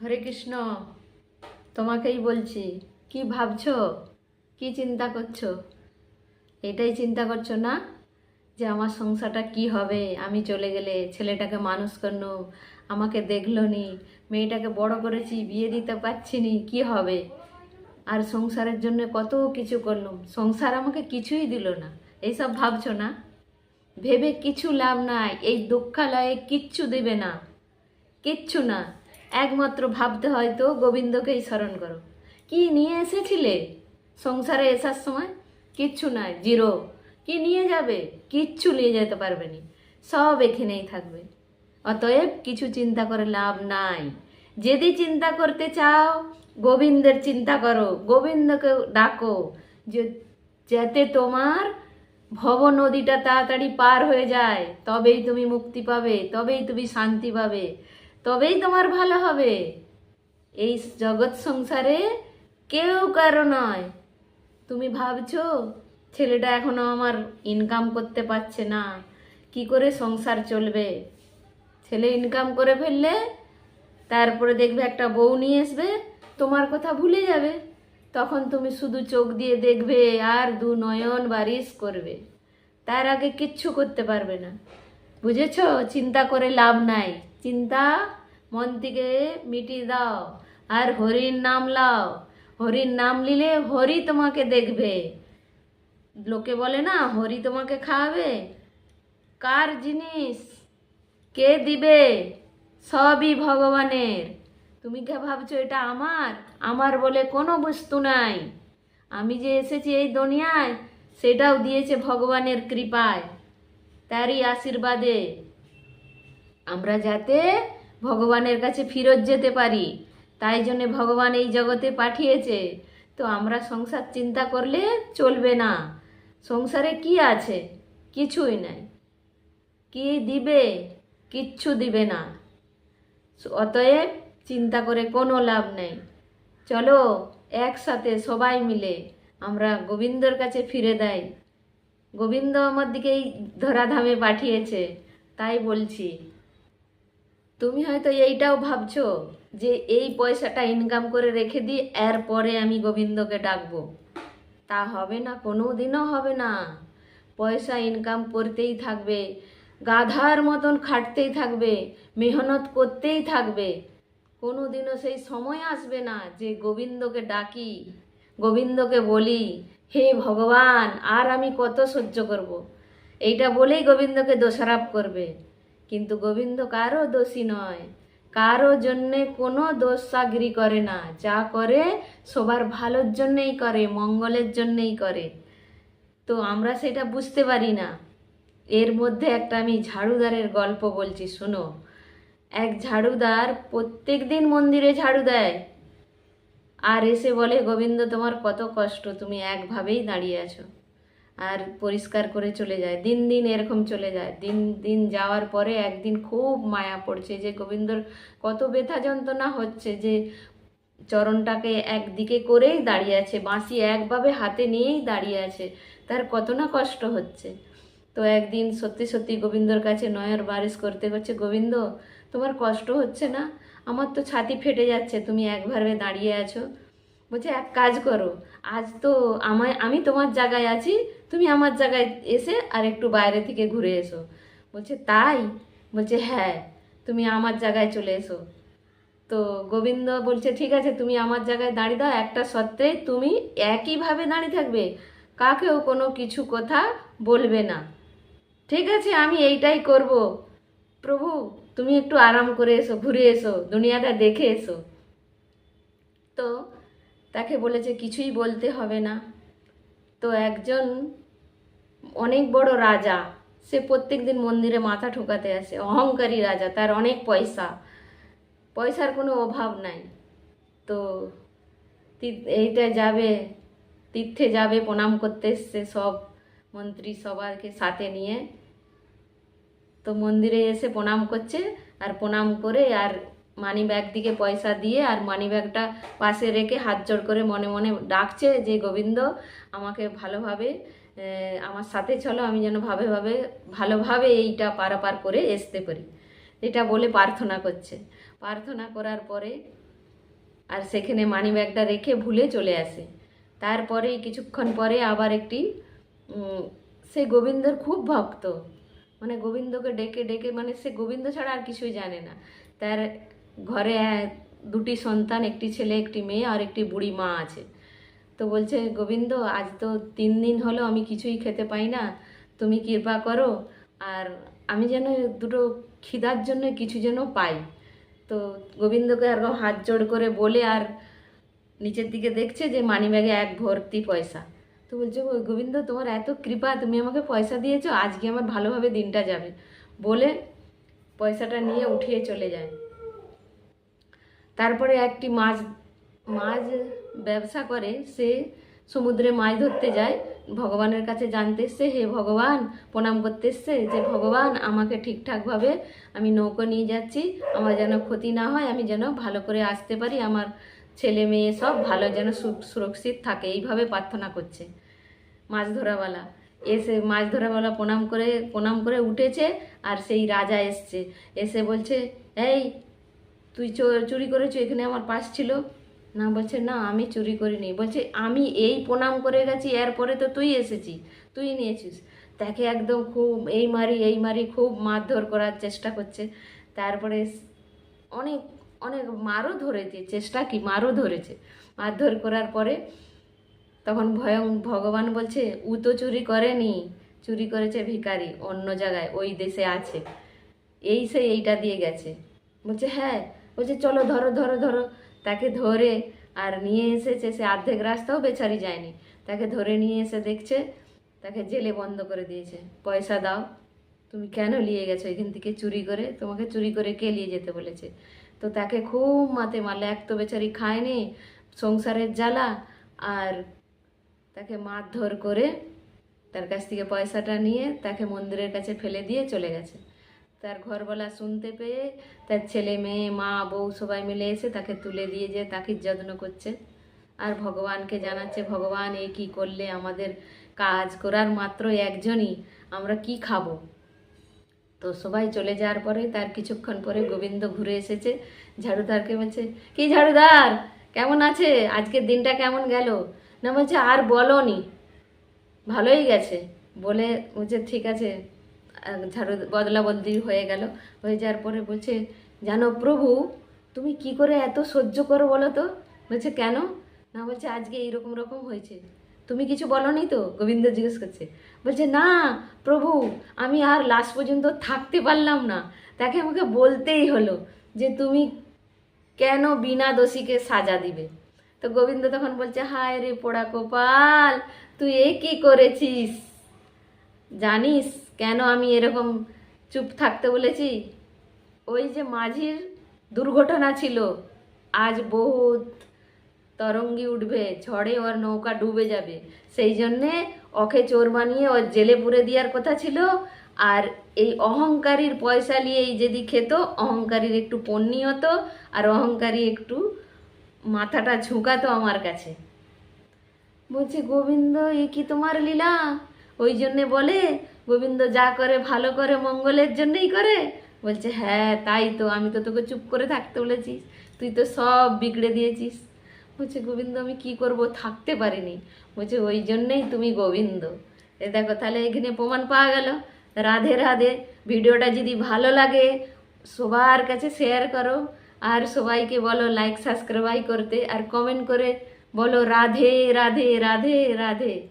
হরে কৃষ্ণ, তোমাকেই বলছি, কি ভাবছ? কি চিন্তা করছ? এটাই চিন্তা করছ না? যে আমার সংসারটা কি হবে? আমি চলে গেলে ছেলেটাকে মানুষ করল আমাকে দেখল নি, মেয়েটাকে বড় করেছি, বিয়ে দিতে পারছি নি, কি হবে? আর সংসারের জন্য কত কিছু করলাম, সংসার আমাকে কিছুই দিল না, এইসব ভাবছ না? ভেবে কিছু লাভ নাই, এই দুঃখালয়ে কিচ্ছু দেবে না, কিচ্ছু না। একমাত্র ভাবতে হয়তো গোবিন্দকেই স্মরণ করো। কি নিয়ে এসেছিলে? সংসারে এসার সময়? কিচ্ছু নাই জিরো। কি নিয়ে যাবে? কিচ্ছু নিয়ে যেতে পারবে না। সব এখানেই থাকবে। অতএব কিছু চিন্তা করে লাভ নাই। যদি চিন্তা করতে চাও, গোবিন্দের চিন্তা করো, গোবিন্দকে ডাকো। যে, যাতে তোমার ভব নদীটা তাড়াতাড়ি পার হয়ে যায়, তবেই তুমি মুক্তি পাবে, তবেই তুমি শান্তি পাবে। তবেই তোমার ভালো হবে। এই জগৎ সংসারে কেউ কারও নয়। তুমি ভাবছ, ছেলেটা এখনও আমার ইনকাম করতে পারছে না। কি করে সংসার চলবে? ছেলে ইনকাম করে ফেললে, তারপরে দেখবে একটা বউ নিয়ে আসবে, তোমার কথা ভুলে যাবে। তখন তুমি শুধু চোখ দিয়ে দেখবে আর দু নয়ন বারিশ করবে। তার আগে কিচ্ছু করতে পারবে না। বুঝেছ? চিন্তা করে লাভ নাই। চিন্তা মন থেকে মিটিয়ে দাও। আর হরির নাম লাও। হরির নাম নিলে হরি তোমাকে দেখবে। লোকে বলে না, হরি তোমাকে খাওয়াবে? কার জিনিস? কে দিবে? সবই ভগবানের। তুমি কে ভাবছ এটা আমার? আমার বলে কোনো বস্তু নাই। আমি যে এসেছি এই দুনিয়ায়, সেটাও দিয়েছে ভগবানের কৃপায়। তারই আশীর্বাদে। আমরা যাতে ভগবানের কাছে ফিরত যেতে পারি। তাই জন্যে ভগবান এই জগতে পাঠিয়েছে। তো আমরা সংসার চিন্তা করলে চলবে না। সংসারে কি আছে? কিছুই নাই। কি দিবে? কিচ্ছু দিবে না। অতএব চিন্তা করে কোনো লাভ নেই। চলো একসাথে সবাই মিলে আমরা গোবিন্দর কাছে ফিরে দেয় গোবিন্দ আমার দিকেই ধরাধামে পাঠিয়েছে। তাই বলছি তুমি হয়তো এইটাও ভাবছ যে এই পয়সাটা ইনকাম করে রেখে দিই এরপরে আমি গোবিন্দকে ডাকবো। তা হবে না কোনো দিনও হবে না। পয়সা ইনকাম করতেই থাকবে, গাধার মতন খাটতেই থাকবে, মেহনত করতেই থাকবে। কোনো দিনও সেই সময় আসবে না যে গোবিন্দকে ডাকি, গোবিন্দকে বলি, হে ভগবান, আর আমি কত সহ্য করব। এইটা বলেই গোবিন্দকে দোষারাপ করবে। কিন্তু গোবিন্দ কারও দোষী নয়। কারও জন্যে কোনো দোষাগিরি করে না। যা করে, সবার ভালোর জন্যেই করে, মঙ্গলের জন্যেই করে। তো আমরা সেটা বুঝতে পারি না। এর মধ্যে একটা আমি ঝাড়ুদারের গল্প বলছি, শোনো। এক ঝাড়ুদার প্রত্যেক দিন মন্দিরে ঝাড়ু দেয়। আর এসে বলে, গোবিন্দ, তোমার কত কষ্ট, তুমি একভাবেই দাঁড়িয়ে আছো। আর পরিষ্কার করে চলে যায়। দিন দিন এরকম চলে যায়। দিন দিন যাওয়ার পরে একদিন খুব মায়া পড়ছে যে গোবিন্দর কত ব্যথা যন্ত্রণা হচ্ছে যে চরণটাকে একদিকে করেই দাঁড়িয়ে আছে, বাঁশি একভাবে হাতে নিয়েই দাঁড়িয়ে আছে। তার কত না কষ্ট হচ্ছে। তো একদিন সত্যি সত্যি গোবিন্দর কাছে নয়র বারিশ করতে করছে, গোবিন্দ, তোমার কষ্ট হচ্ছে না? আমার তো ছাতি ফেটে যাচ্ছে, তুমি একভাবে দাঁড়িয়ে আছো। বলছে, এক কাজ করো, আজ তো আমায়, আমি তোমার জায়গায় আছি তুমি আমার জায়গায় এসে আর একটু বাইরে থেকে ঘুরে এসো। বলছে, তাই? বলছে হ্যাঁ তুমি আমার জায়গায় চলে এসো। তো গোবিন্দ বলছে, ঠিক আছে, তুমি আমার জায়গায় দাঁড়িয়ে দাও। একটা সত্ত্বে তুমি একইভাবে দাঁড়িয়ে থাকবে। কাকেও কোনো কিছু কথা বলবে না। ঠিক আছে, আমি এইটাই করব। প্রভু, তুমি একটু আরাম করে এসো, ঘুরে এসো, দুনিয়াটা দেখে এসো। তো তাকে বলেছে, কিছুই বলতে হবে না। তো একজন অনেক বড় রাজা, সে প্রত্যেক দিন মন্দিরে মাথা ঠোকাতে আসে, অহংকারী রাজা, তার অনেক পয়সা। পয়সার কোনো অভাব নাই। তো এইটা যাবে, তীর্থে যাবে, প্রণাম করতে এসছে সব মন্ত্রী সবাইকে সাথে নিয়ে। তো মন্দিরে এসে প্রণাম করছে, আর প্রণাম করে আর মানি ব্যাগ দিকে পয়সা দিয়ে আর মানি ব্যাগটা পাশে রেখে হাত জোড় করে মনে মনে ডাকছে যে, গোবিন্দ, আমাকে ভালোভাবে আমার সাথে চলো, আমি যেন ভাবে ভাবে, ভালোভাবে এইটা পারাপার করে আসতে পারি। এটা বলে প্রার্থনা করছে। প্রার্থনা করার পরে আর সেখানে মানি ব্যাগটা রেখে ভুলে চলে আসে। তারপরেই কিছুক্ষণ পরে আবার একটি সে গোবিন্দর খুব ভক্ত। মানে গোবিন্দকে ডেকে ডেকে মানে সে গোবিন্দ ছাড়া আর কিছুই জানে না। তার ঘরে দুটি সন্তান, একটি ছেলে, একটি মেয়ে আর একটি বুড়ি মা আছে। তো বলছে, গোবিন্দ, আজ তো তিন দিন হলো আমি কিছুই খেতে পাই না। তুমি কৃপা করো। আর আমি যেন দুটো খিদার জন্য কিছু যেন পাই। তো গোবিন্দকে আর হাত জোড় করে বলে আর নিচের দিকে দেখছে যে মানিব্যাগে এক ভর্তি পয়সা। তো বলছে গোবিন্দ, তোমার এত কৃপা, তুমি আমাকে পয়সা দিয়েছ, আজকে আমার ভালোভাবে দিনটা যাবে। বলে পয়সাটা নিয়ে উঠিয়ে চলে যায়। তারপরে একটি মাছ মাছ ব্যবসা করে, সে সমুদ্রে মাছ ধরতে যায়। ভগবানের কাছে জানতে এসছে, হে ভগবান, প্রণাম করতে এসছে যে ভগবান, আমাকে ঠিকঠাকভাবে আমি নৌকো নিয়ে যাচ্ছি। আমার যেন ক্ষতি না হয়, আমি যেন ভালো করে আসতে পারি। আমার ছেলে মেয়ে সব ভালো যেন সুরক্ষিত থাকে। এইভাবে প্রার্থনা করছে মাছ ধরাওয়ালা। এসে মাছ ধরাওয়ালা প্রণাম করে প্রণাম করে উঠেছে, আর সেই রাজা এসছে। এসে বলছে, এই তুই চুরি করেছ, এখানে আমার পাশ ছিল? না, বলছে, না, আমি চুরি করিনি। বলছে, আমি এই প্রণাম করে গেছি, এরপরে তো তুই এসেছি, তুই নিয়েছিস। তাকে একদম খুব এই মারি এই মারি, খুব মারধর করার চেষ্টা করছে। তারপরে অনেক অনেক মারও ধরেছে, চেষ্টা কি, মারও ধরেছে। মারধর করার পরে তখন ভয়ং, ভগবান বলছে, উ তো চুরি করেনি, চুরি করেছে ভিখারি, অন্য জায়গায়, ওই দেশে আছে। এই সে এইটা দিয়ে গেছে। বলছে হ্যাঁ বলছে চলো ধরো ধরো ধরো, তাকে ধরে আর নিয়ে এসেছে, সে অর্ধেক রাস্তাও বেচারি যায়নি। তাকে ধরে নিয়ে এসে দেখছে, তাকে জেলে বন্ধ করে দিয়েছে। পয়সা দাও, তুমি কেন নিয়ে গেছো এখান থেকে চুরি করে? তোমাকে চুরি করে কে নিয়ে যেতে বলেছে? তো তাকে খুব মাতে মারলে, এক তো বেচারি খায়নি, সংসারের জ্বালা, আর তাকে মারধর করে তার কাছ থেকে পয়সাটা নিয়ে তাকে মন্দিরের কাছে ফেলে দিয়ে চলে গেছে। তার ঘরবালা শুনতে পেয়ে তার ছেলে, মেয়ে, মা, বউ সবাই মিলে এসে তাকে তুলে দিয়ে যে তাকে যত্ন করছে। আর ভগবানকে জানাচ্ছে, ভগবান, এ কি করলে আমাদের কাজ করার মাত্র একজনই, আমরা কি খাব? তো সবাই চলে যাওয়ার পরে তার কিছুক্ষণ পরে গোবিন্দ ঘুরে এসেছে। ঝাড়ুদারকে বলছে, কি ঝাড়ুদার? কেমন আছে? আজকের দিনটা কেমন গেল? না বলছে, আর বলনি। ভালোই গেছে। বলে, বলছে, ঠিক আছে। ঝাড়ু বদলা বদলি হয়ে গেল। হয়ে যাওয়ার পরে বলছে, জানো প্রভু, তুমি কি করে এত সহ্য করো বলো তো? বলছে, কেন? না, বলছে, আজকে এইরকম রকম হয়েছে। তুমি কিছু বলনি তো? গোবিন্দ জিজ্ঞেস করছে। বলছে, না প্রভু, আমি আর লাস্ট পর্যন্ত থাকতে পারলাম না। তাকে আমাকে বলতেই হলো যে তুমি কেন বিনা দোষীকে সাজা দিবে? তো গোবিন্দ তখন বলছে, হায় রে পোড়া কপাল তুই এ কি করেছিস? জানিস কেন আমি এরকম চুপ থাকতে বলেছি? ওই যে মাঝির দুর্ঘটনা ছিল। আজ বহুত তরঙ্গি উঠবে, ঝড়ে ওর নৌকা ডুবে যাবে। সেই জন্যে ওকে চোর বানিয়ে ওর জেলে পুরে দেওয়ার কথা ছিল। আর এই অহংকারীর পয়সা নিয়ে এই যদি খেত, অহংকারীর একটু পণ্যি হতো আর অহংকারী একটু মাথাটা ঝুঁকাতো আমার কাছে। বলছে, গোবিন্দ, এ কি তোমার লীলা? ওই জন্যে বলে গোবিন্দ যা করে ভালো করে মঙ্গলের জন্যই করে। বলছে হ্যাঁ তাই তো, আমি তো তোকে চুপ করে থাকতে বলেছিস তুই তো সব বিগড়ে দিয়েছিস। বলছে, গোবিন্দ, আমি কি করব? থাকতে পারিনি। বলছে, ওই জন্যেই তুমি গোবিন্দ। এ দেখো, তাহলে এখানে প্রমাণ পাওয়া গেল। রাধে রাধে, ভিডিওটা যদি ভালো লাগে, সবার কাছে শেয়ার করো। আর সবাইকে বলো লাইক সাবস্ক্রাইব করতে। আর কমেন্ট করে বলো, রাধে রাধে রাধে রাধে।